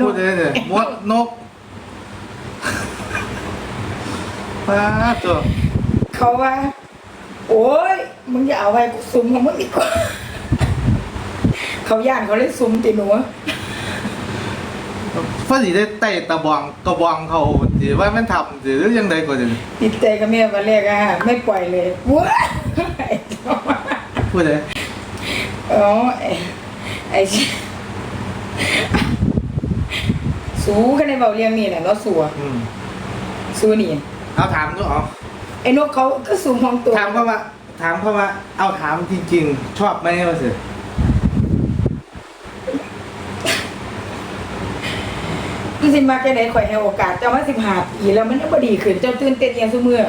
พูดเลยเนี่ยมดนกป้าตัวเขาว่า โอ้ยมึงอย่าเอาไว้กูซุ่มของมึงอีกกว่า เขาย่านเขาเลยซุ่มติหนูพอดีได้ไต่ตะบองกระบองเขาสิว่ามันทำสิหรือยังไงก็จะติดใจกับแม่มาเรียกอะไม่ปล่อยเลยว้าไอ้เจ้าพูดเลย อ๋อไอ้ไอ้ สูกันในเบาเรียงนี่แหละเนาะสัวอืมสูนี่เอาถามดูเอาไอ้นกเขาก็สูงของตัวถามเขาว่าถามเขาว่าเอาถามจริงๆ ชอบไหมว่าสิมันสิมาแค่ไหนข่อยให้โอกาสเจ้ามาสิบห้าปีแล้วมันก็บ่ดีขึ้นเจ้าตื่นเต้นอยังซุมือ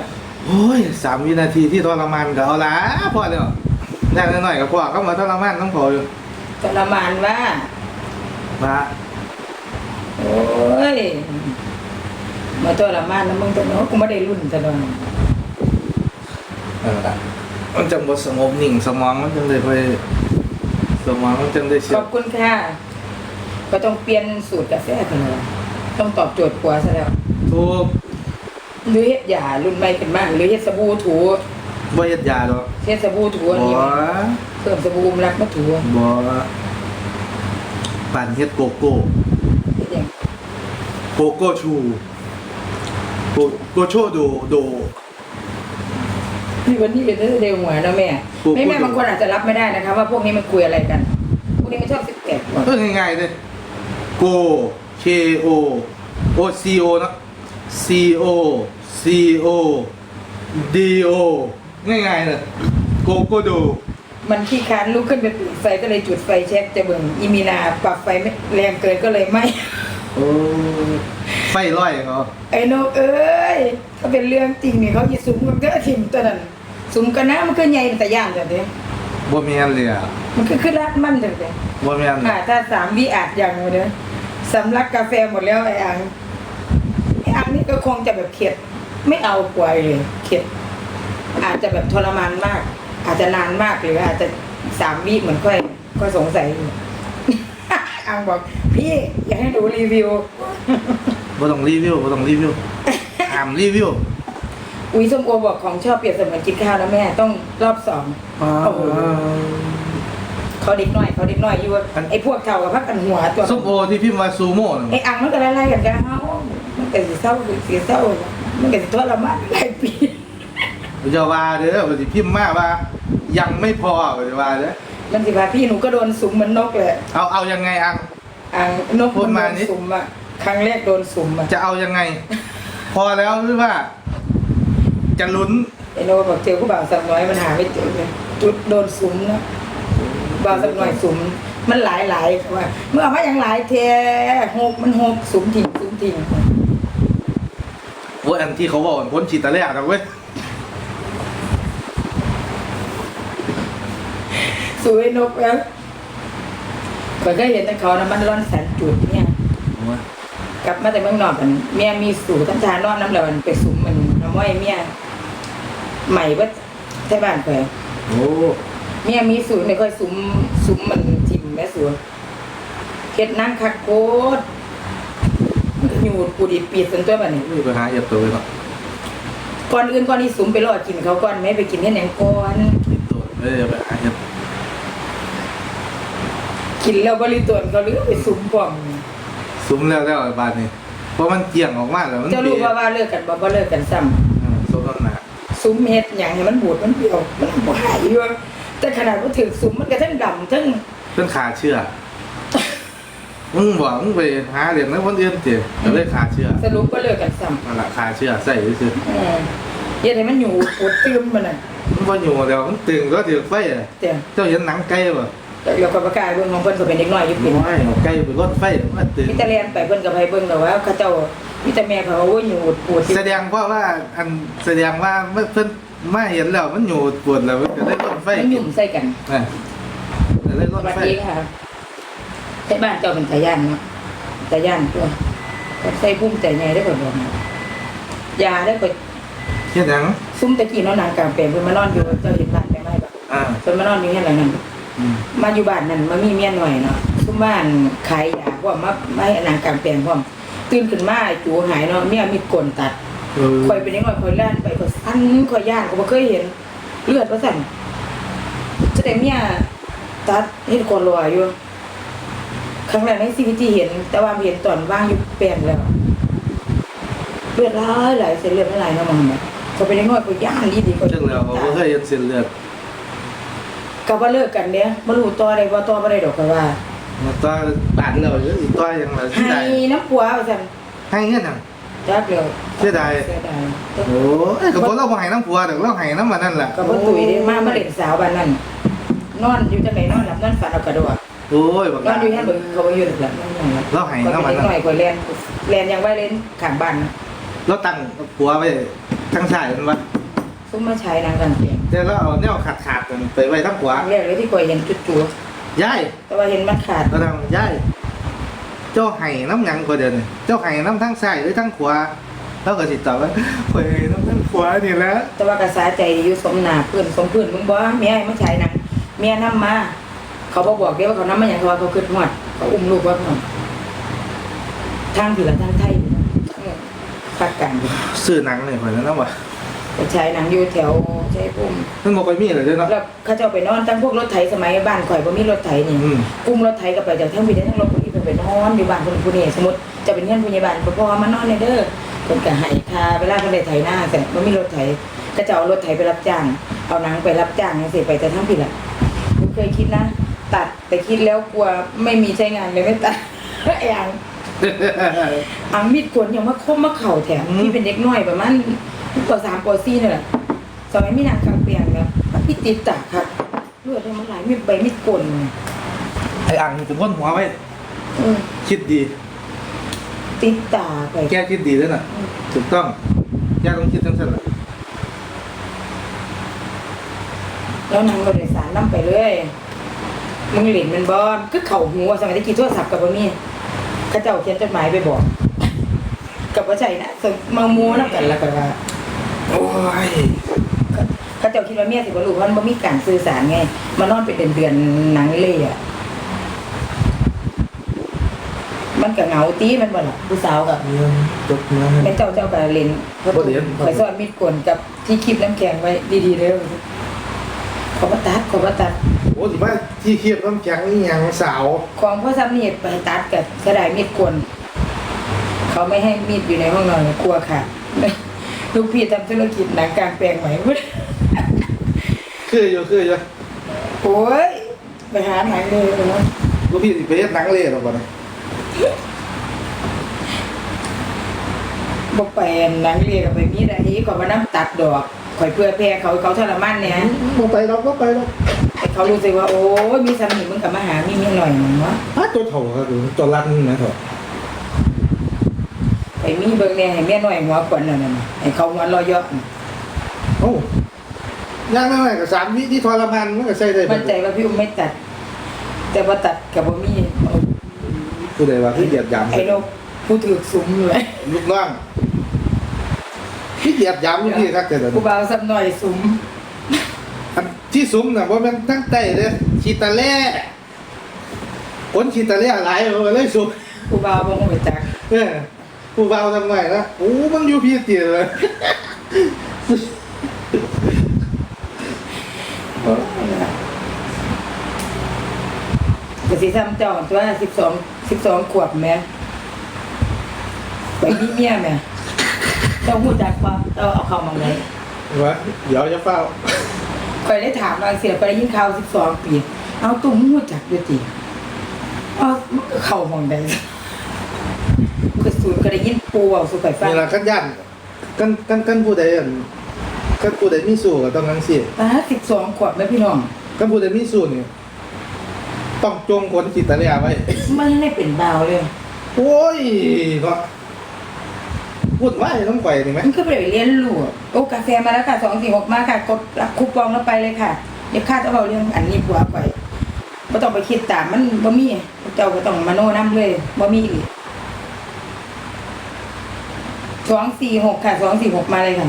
โอ้ยสามวินาทีที่ทรมานก็เอาละพอแล้วได้หน่อยๆก็พอก็มาทรมานต้องพออยู่ทรมานว่ามา โอ้ยมาทรมานนะมึงตัวเนาะกูไม่ได้รุ่นตลอดเออมันจังบดสงบนิ่งสมองมันจังเลยไปสมองมันจังได้เสีขยอบคุณค่ะก็ต้องเปลี่ยนสูตรกาแฟกันเลยต้องตอบโจทย์กว่าซะแล้ว ทุกหรือเฮ็ดยารุ่นใหม่ขึ้นมาหรือเฮ็ดสบู่ถูบ่เฮ็ดยาดอกเฮ็ดสบู่ถูอันบ่นี้เพิ่มสบู่มรักมาถูบ่ปั่นเฮ็ดโกโก้เฮ็ดหยัง โกโก้ชูโกโกโชโดโด นี่วันนี้เป็นเรื่องเร็วหัวนะแม่ถูกแม่แม่ถูกบางคนอาจจะรับไม่ได้นะคะ ว่าพวกนี้มันคุยอะไรกัน พวกนี้มันชอบสิบแปดก่อนเออง่ายๆเลยโก K O O C O เนอะ C O C O D O ง่ายๆเลยโกโก้โด มันขี้ค้านลุกขึ้นไปปิดไฟก็เลยจุดไฟเช็คจะเบิ่งอีมีนาปรับไฟไม่แรงเกินก็เลยไหม่ โอ้ไฟร้อยเขาไอ้นกเอ้ยถ้าเป็นเรื่องจริงนี่เขาจะสุมกันก็ทิมตัวนั้นสุมกันนะมันคือใหญ่เป็นแต่ย่านแต่เด้บ่แม่นเลยอะมันคือขึ้นรัดมันแต่เด้บ่แม่นอ่าถ้าสามวิอาจอย่างเลยเด้อสำลักกาแฟหมดแล้วไอ้อังไอ้อังนี่ก็คงจะแบบเข็ดไม่เอาปล่อยเลยเข็ดอาจจะแบบทรมานมาก อาจจะนานมากหรืออาจจะสามวิเหมือนค่อยค่อยสงสัยอยู่ อังบอก พี่อยากให้ดูรีวิว บ่ต้องรีวิวบ่ต้องรีวิวห้ามรีวิวอุ้ยส้มโอบอกของชอบเปรียบเสมือนกินข้าวนะแม่ต้องรอบสองโอ้โห เขาเด็กน้อยเขาเด็กน้อยอยู่ไอ้พวกเก่ากับพักกันหัวตัวส้มโอที่พิมพ์ว่าซูโม่น่ะไอ้อังมันก็ไล่ๆกันกันเฮามันก็สิเศร้าสิเศร้ามันก็สิทรมานหลายปีอย่าว่าเด้อบ่สิพิมพ์มาว่า ยังไม่พอบ่สิว่าเด้อ มันสิพาพี่หนูก็โดนสุมเหมือนนกเลยเอาเอายังไงอังอังนกพูดมาโดนิด สุมอะครั้งแรกโดนสุมอะจะเอายังไง พอแล้วหรือว่า จะลุ้นไอ้โนบอกเจอผู้บ่าวสักน้อยมันหาไม่เจอเลยจุดโดนสุมนะบ่าวสักน้อยสุม มันหลายหลายๆว่าเมื่อมาอย่างหลายเทหกมันหกสุมทิ้งสุมทิ้งโอ้ยอันที่เขาบอกว่าพ้นฉีดตะแรกนะเว้ย สวยนกแล้วก็เคยเห็นแต่เขานะมันร้อนแสนจุดเนี่ย กลับมาแต่เมืองนอกกันเมียมีสู่ตั้งทานอนน้ำเหลวมันไปสุมมันน้ำม้อยเมียใหม่ว่าใช่บ้านเคยโอ้เมียมีสู่ไม่ค่อยสุมสุมมันทิมแม่สัวเฮ็ดนั่งคักโคตรอยู่ปูดีปีดจนตัวบัดนี้ยไปหาเอียบตัวเลยเนาะก่อนอื่นก่อนที่สุมไปรอกินเขาก่อนไม่ไปกินเฮ็ดหยังก่อนกินตัวเอ้ยไปหาเอียบ กินแล้วบริตวนเขาหรือไปสุมพร้อมซุ้มแล้วแล้วไอ้บานนี่เพราะมันเกี่ยงออกมาแล้วมันเจ้ารู้ว่าว่าเลิกกันบ่บ่เลิกกันซ้ำอืมสมน้ำหนักซุ้มเฮ็ดหยังให้มันบูดมันเปรี้ยวมันบ่หายอยู่แต่ขนาดว่าถือซุ้มมันก็ทั้งดำทั้งเพิ่นขาเชื่อมึงบอกมึงไปหาเรียนในคนอื่นเถอะก็เลยขาเชื่อสรุปก็เลิกกันซ้ำนั่นละขาเชื่อใส่ซื่อเออเฮ็ดให้มันอยู่ปวดตื้มมันน่ะมันบ่อยู่แล้วมันตึงก็ถือไฟอะแต่เจ้าเห็นหนังไก่ป่ะ แต่เราก็ประกาศเบิ่งของเพิ่นก็เป็นเด็กน้อยอยู่เป็นไม่เอาไก่ไปรถไฟมาตึงมิตรเรียนไปเพิ่นก็ไปเบิ่งแล้วว่าเขาเจ้ามิตรแม่เขาโอ้ยอยู่ปวดแสดงเพราะว่าอันแสดงว่าเมื่อเพิ่นมาเห็นแล้วมันอยู่ปวดแล้วมันก็ได้รถไฟมันหยุ่มใส่กันอะก็ได้รสถวัสไฟดีค่ะที่บ้านเจ้าเป็นตาย่านเนาะตาย่านตัวก็ใส่ภูมิใจใหญ่ได้อเพิ่นบอกยาได้อเพิ่นเฮ็ดหยังซุ้มตะกี้เนาะนางกลางแปลงเพิ่นมานอนอยู่เจ้าเห็นบ้านไปไหมบ่อ่าเพิ่นมานอนอยู่เฮ็ดอะไรนั่นอื มมาอยู่บ้านนั่นมามีเมียหน่อยเนาะทุกบ้านขายยาพร้อมมาไม่หนังกลางแปลงพร้อมตื่นขึ้นมาไอ้จูหายเนาะเมียมีดกลตัดเออคอยเป็นยังไงคอยล่านไปคอยสั้นคอยย่านก็บ่เคยเห็น เลือดว่าสั่นจะได้เมียตัดเห็นคนรออยู่ครั้งแรกในชีวิตที่เห็น แต่ว่าเห็นตอนว่างอยู่แปลงแล้วเลือดไหลายไหลายเส้นเลือดไม่ไหลเนาะมองเห็นไหมเขาเป็นยังไงคอยย่านดีดีคอยจังแล้วเขาก็เคยเห็นเส้นเลือด กับว่าเลิกกันเนี้ยบ่รู้ต่อได้บ่ต่อบ่ได้ดอกก็ว่ามาต่อปาดแล้วอีกต่อยังไงเสียดาให้ยน้ำปัวว่าซั่นให้เงี้ยน่ะ จักเดียวเสียดาย เสียดายโอ้ยก็บ่เราบ่ให้น้ำผัวดอกเราให้น้ำมันนั่นแหละก็บ่ตุ๋ยได้มามาเล่นสาวบ้านนั้นนอนอยู่จังไดนอนหลับนอนฝันเอากระโดดโอ้ยบักนอนอยู่แค่เบิ่งเขาบ่อยู่หลับนอนหลับ เราให้ก็น้ำมันเป็นนั่นหน่อยกว่าแลนแลนยังไว้เล่นข้างบ้านนะเราตั้งผัวไว้ทั้งชายมันวะ ซุมมาใช้นางกันเพียงแต่เราเอาแนวขาดขาดๆกันไปไว้ทั้งผัวครั้งแรกเลยที่ก่อยเห็นจุดจูยายแต่ว่าเห็นมันขาดเราทำยายเจ้าให้น้ำหยังกว่าเดิมนี่เจ้าให้น้ำทั้งชายหรือทั้งขวาเราก็ติดต่อว่าเฮ้ยน้ำทั้งขวานี่แหละแต่ว่ากระสาใจอยู่สมหนาเพื่อนสมเพื่อนมึงบ่เมียให้มาใช้นางเมียนำมา เขาบ่บอกเด้ว่าเขานำมาหยังเขาว่าเขาคิดฮอดเขาอุ้มลูกว่าพ่อทางผิดละทางไทยอยู่นะเออภาคกลางอยู่ซื้อหนังเลยข่อยแล้วนะวะ ไปใช้หนังอยู่แถวใช้ปุ่มมันบอกไปมีเลยเด้อเนาะ แล้วเขาเจ้าไปนอนตั้งพวกรถไถสมัยบ้านข่อยบ่มีรถไถนี่อืมกุ้มรถไถก็ไปจากทั้งบินได้ทั้งรถผู้ที่เพิ่นไปนอนอยู่บ้านคนผู้นี้สมมุติจะเป็นเพื่อนผู้ใหญ่บ้านพ่อมานอนในเด้อเพิ่นก็ให้ค่าเวลาเพิ่นได้ไถหน้าแต่บ่มีรถไถก็จะเอารถไถไปรับจ้าง เอาหนังไปรับจ้างจังซี่ไปแต่ทั้งผิดล่ะผมเคยคิดนะ ตัดแต่คิดแล้วกลัวไม่มีใช้งานเลยไม่ตัดไอ้อังอังมีดกวนยังมาคมมาเข่าแถมอืมที่เป็นเด็กน้อยประมาณ ปสามปสี่นี่แหละสมัยมีหนังกลางเปลียงนะพี่ติดตาค่ะเลือดมันไหลมีดใบมีดกลไอ้อ่างถึงคนหัวไว้เออคิดดี ติดตาไปแกคิดดีแล้วน่ะถูกต้องแกต้องคิดทั้งสิ้นแหละแล้วนางก็เลยสารน้ำไปเลยมึงเหรียญมันบอมก็เข่าหัวสมัยตะกี้โทรศัพท์กับบ่มีเข้าเจ้าเขียนจดหมายไปบอก กับว่าใจนะสมมามัวน้ำกันแล้วก็ว่า โอ้ยเขาเจ้าคิดว่าเมียสิบ่รู้เพราะมันบ่มีการสื่อสารไงมานอนเป็นเดือนๆหนังเลยอะ มันก็เหงาตีมันบ่ล่ะผู้สาวกับเงินจบเงินแม่เจ้าเจ้าก็เล่นบ่เรียนคอยสอนมีดกลกับที่คลิปน้ำแข็งไว้ดีๆเด้อขอมาตัดขอมาตัด โอ้สิว่าที่เคียบน้ำแข็งนี่ยังสาว ของพ่อซ้ำนี่ไปตัดกับกระดาษมีดกลเขาไม่ให้มีดอยู่ในห้องนอนกลัวค่ะ ลูกพี่ทำธุรกิจหนังกลางแปลงใหม่คืออยู่คืออยู่โอ้ยไปหาหนังเลยเนาะลูกพี่สิไปเฮ็ดหนังเล่หรอกบ่นะบอกไปหนังเรียกับไปมีดอันนี้ก่อนมานั่งตัดดอกข่อยเพื่อแพ้เขาเขาทรมานเนี่ยบ่ไปเราก็ไปแล้วแต่เขารู้สึกว่าโอ้ยมีสามีมึงกับมาหามีมีหน่อยหนึ่งวะถ้าตัวเถ่าครับดูตัวรัดนี่นะเถอะ ไปมีเบิ่งเนี่ยให้เมียหน่อยหัวขวัญนั่นน่ะให้เขาหัวเรอยเยอะโอ้ย่างนั่นแหละกับสามวิที่ทรมานมันก็ใช่ได้มั่นใจว่าพี่อุ้มไม่ตัด แต่ว่าตัดกับบ่มีเอาผู้ใดว่าที่เหยียดหยามไอ้นกผู้ถือสุมเลย ลูกน้องที่เหยียดหยามลูกพี่ครับแต่เดี๋ยวผู้นี้บ่าวสักหน่อยสุมอันที่ซุ้มน่ะว่ามันตั้งใจเด้อชีตาแล่คนชีตาแล่หลายเอาเลยซุ้มผู้บ่าวบ่ฮู้จัก เออ ผู้เบาทำไงนะโอ้มันอยู่พี่เตี๋ยเลยก็สิซ้ำเจ้าตัว12 12ขวบแม่ไปมีเมียแม่เจ้าฮู้จักบ่เจ้าเอาเข้ามาไหนวะเดี๋ยวจะเฝ้าคอยได้ถามบางเสียคอยได้ยินข่าวสิบสองปี เอาตุ้มหัวจักด้วยจีเอามันก็เข้ามองได้ คือสูนย์ก็ได้ยินปูเอาสุข่อยฟังนี่ละกันยันกันกันกันผู้ใดอันกันผู้ใดมีสู้ก็ต้องทั้งสิ้นตาสิบสองขวบไหมพี่น้องกันผู้ใดมีสู้นี่ต้องจงคนจิตตะเลียไว้ มันไม่เป็นเบาวเลย โอ้ยเนาะพูดไว้ต้องไปนี่ไหมมันก็ไปเรียนรู้โอ้กาแฟมาแล้วค่ะสองสี่หกมาค่ะกดรับคูปองแล้วไปเลยค่ะ เดี๋ยวค่าจะเอาเรื่องอันนี้ผัวไปไม่ต้องไปคิดตามมันบ่มีเจ้าก็ต้องมาโน่น้ำเลยบ่มีอีก สองสี่หกค่ะสองสี่หกมาเลยค่ะ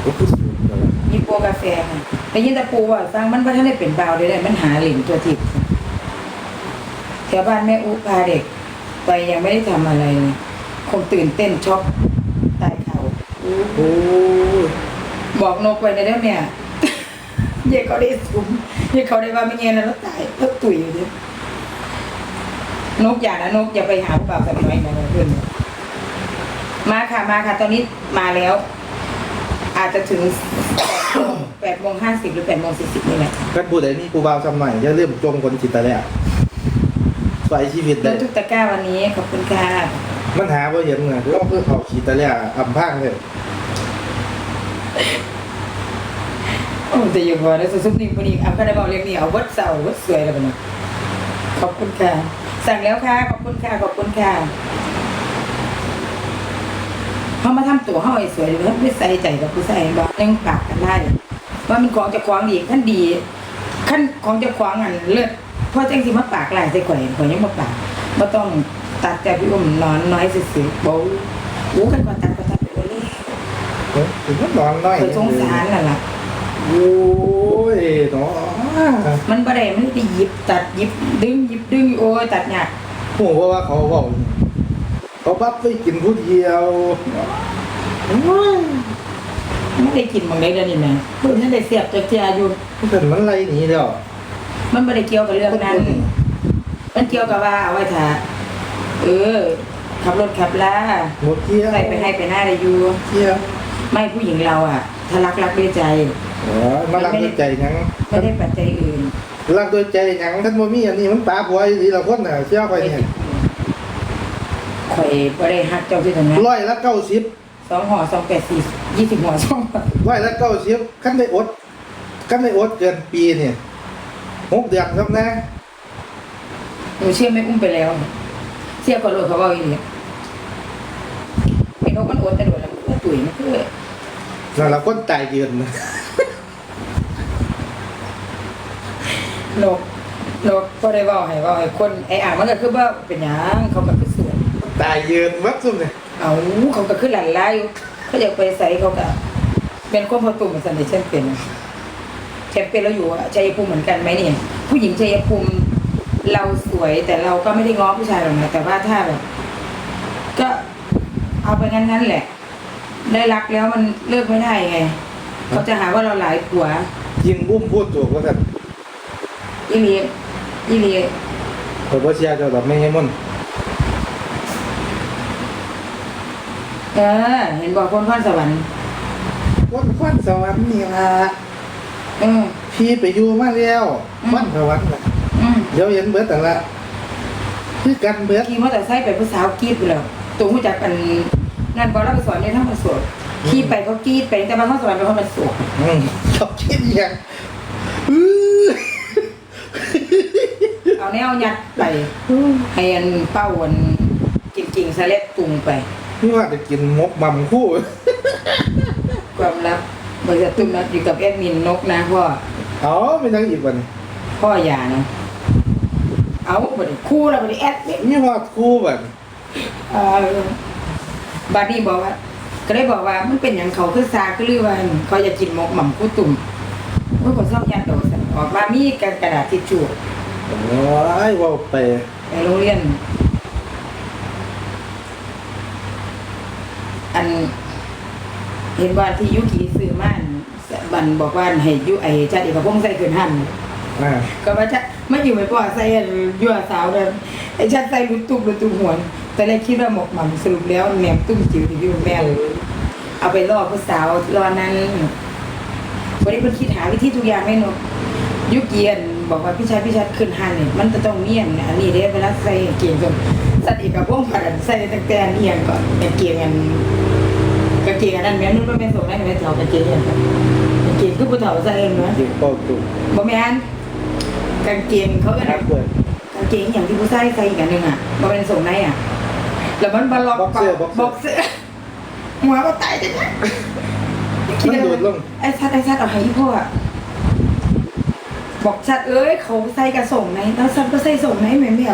โอ้พูดสูงแล้วมีปัวกาแฟค่ะแต่ยินแต่ปูว่าฟังมันว่าท่านได้เป็นบาวเลยได้มันหาเหรียญตัวทิพย์แถวบ้านแม่อุพาเด็ก ไปยังไม่ได้ทำอะไรเลยคงตื่นเต้นช็อกตายเขาโอ้ยบอกนกไปในเด้อเนี่ยเย่เขาได้สุมเย่เขาได้ว่าไม่เงี้ยนะแล้วตายแล้วตุ๋ยอยู่ดินกอย่านะนกอย่าไปหาผู้บ่าวสักน้อยนะเพื่อน มาค่ะมาค่ะ ตอนนี้มาแล้ว อาจจะถึงแปดโมงห้าสิบหรือแปดโมงสี่สิบนี่แหละกันผู้ใดมีกูบ่าวซ้ำหน่อยอย่าลืมจมคนจิตตะแล้วไปชีวิตดูได้ทุกตะกร้าวันนี้ขอบคุณค่ะมันหาบ่เห็นไงก็เพื่อเขาขีดตะแล้วอำพางเลยโอ้แต่อยู่พอแล้วซุปนิ่งคนนี้เอาก็ได้บอกเรียกนี่เอาวัดเสาวัดสวยแล้วกันนะขอบคุณค่ะ สั่งแล้วค่ะ ขอบคุณค่ะ ขอบคุณค่ะเขา มาทำตัวเขาไอ้สวยเลยไม่ใส่ใจกับผู้ใส่บอกยังปากกันได้ว่ามันของจะควางดีขั้นดีขั้นของจะควางอันเลือดเพราะจังสิมาปากลายใส่ข่อยข่อยยังมาปากไม่ต้องตัดแต่พี่อุ้มนอนน้อยสิๆโบ้อู้กันก่อนตัดก็ตัดไปเลยเอ้ยถึงมันนอนน้อยเคยสงสารน่ะล่ะโอ้ยเนาะมันบ่ได้มันไปหยิบตัดหยิบดึงหยิบดึงโอ้ยตัดยากโหว่าว่าเขาบอก เขาบับไปกินผู้เดียวโอ้ยไม่ได้กินบางได้เดือนนี้แม่เพิ่นนั่นได้เสียบจักเจียอยู่ มันเป็นมันไรหนีแล้วมันบ่ได้เกี่ยวกับเรื่องนั้น มันเกี่ยวกับว่าเอาไว้ถ้าเออ ขับรถขับลาหมดเที่ยวใส่ไปให้ไปหน้าได้อยู่ เที่ยวไม่ผู้หญิงเราอะถ้ารักรักด้วยใจอ๋อมารักด้วยใจหยังไม่ได้ปัจจัยอื่น รักด้วยใจหยังท่านบ่มีอันนี้มันตาผัวอีหละคนน่ะเชื่อไปเนี่ย ข่อยบ่ได้ฮักเจ้าที่ตรงนั้นร้อยละเก้าสิบสองห่อสองแปดสี่ยี่สิบห่อสองห่อร้อยละเก้าสิบขั้นได้อดขั้นได้อดเกินปีเนี่ยหกเดือนครับนะหนูเชื่อไม่อุ้มไปแล้วเชื่อคนรถเขาบอกอีกไอ้นกมันอดแต่โดดแล้วมันก็ตุ๋ยมันก็นั่นละคนตายยืนนกนกก็ได้บอกให้ว่าให้คนไอ้อ่างมันก็คือว่าเป็นหยังเขาก็คือสวย ตายยืนวัดซุ่มเนี่ยเอาเขาก็คือหลั่นไล่เขาอยากไปใส่เขาก็เป็นคนพอตุ่มสันนิษฐานเป็นแชมเป็นแล้วอยู่อะชัยภูมิเหมือนกันไหมเนี่ย ผู้หญิงชัยภูมิเราสวยแต่เราก็ไม่ได้ง้อผู้ชายหรอกนะแต่ว่าถ้าแบบก็เอาไปงั้นนั้นแหละ ได้รักแล้วมันเลิกไม่ได้ไงเขาจะหาว่าเราหลายผัว ยิงอุ้มพูดถูกว่าท่านอีเลียอีเลียผมว่าเชียร์เจ้าแบบไม่ให้มัน เออ เห็นบอกคนข้อนสวรรค์วันควันสวรรค์นี่ละเออ พี่ไปอยู่มาแล้วอืม ควันสวรรค์น่ะอืมเดี๋ยวเห็นเบิดแต่ละคือกันเบิดขี่มอเตอร์ไซค์ไปผู้สาวกรีดไปแล้วตัวหูจักกันงานบอลรับไปสอนในทั้งมันสวดขี่ไปเขากรีดไปแต่บางข้อสวรรค์เป็นคนมันสวดอืมชอบคิดอย่างอื้อเอาแนวยัดไปให้อันเป้าอันจริงๆสเล็ดตุงไป นี่ว่าจะกินมกมัมคู่ ความลับบริษัทตุ้มนัดอยู่กับแอดมินนกนะพ่อเอาไม่ทั้งอีกวันพ่ออย่านะเอาบริคู่แล้วบริแอดมินนี่ว่าคู่แบบเอ่อบาดนี้บอกว่า ก็ได้บอกว่ามันเป็นอย่างเขาคือซาคือลือว่าเขาอยากกินหมกหม่ำกู้ตุ่มเมื่อคนชอบยัดโดดใส่ออกมามีกระกระดาษทิชชู่โอ้ยว่าไปในโรงเรียน อัน เห็นว่าที่ยุกีซื้อม่านบันบอกว่าให้ยุไอจัดเอกพงษ์ใส่ขึ้นหันอ่าก็ว่าจะไม่อยู่ไม่ปอใส่อันยั่วสาวเดิมไอ้ชัดใส่ลุตุ้มลุตุ้มหวนแต่แรกคิดว่าหมกหม่ำสรุปแล้วแหนมตุ้มจิ๋วที่อยู่แม่เลยเอาไปล่อผู้สาวรอนั้นวันนี้เพิ่นคิดหาวิธีทุกอย่างไม่นกยุเกียนบอกว่าพี่ชายพี่ชัดขึ้นหันเนี่ยมันจะต้องเมียนอันนี้เด้เวลาใส่กางเกงจน สัตว์เอกกับพวกผัดใส่ตั้งแต่อันเอียงก่อนกางเกงอันกางเกงอันนั้นแม่นุ่นมันเป็นส่งได้ไหมเถากางเกงเนี่ยกางเกงคือผู้เฒ่าใส่เองเนาะจิงโป้ตุ่มบ่แม่นกางเกงเขาก็นักเปิดกางเกงอย่างที่ผู้ชายใส่อีกอันหนึงอะบ่เป็นส่งในอะแล้วมันบาล็อกบ็อกเซอร์บ็บ็อกเซเซอหัวก็ตายจังนะ มันดูดลงไอ้ชัดไอ้ชัดเอาให้พ่ออะบอกชัดเอ้ยเขาใส่กระส่งในแล้วชัดก็ใส่ส่งในแม่แม่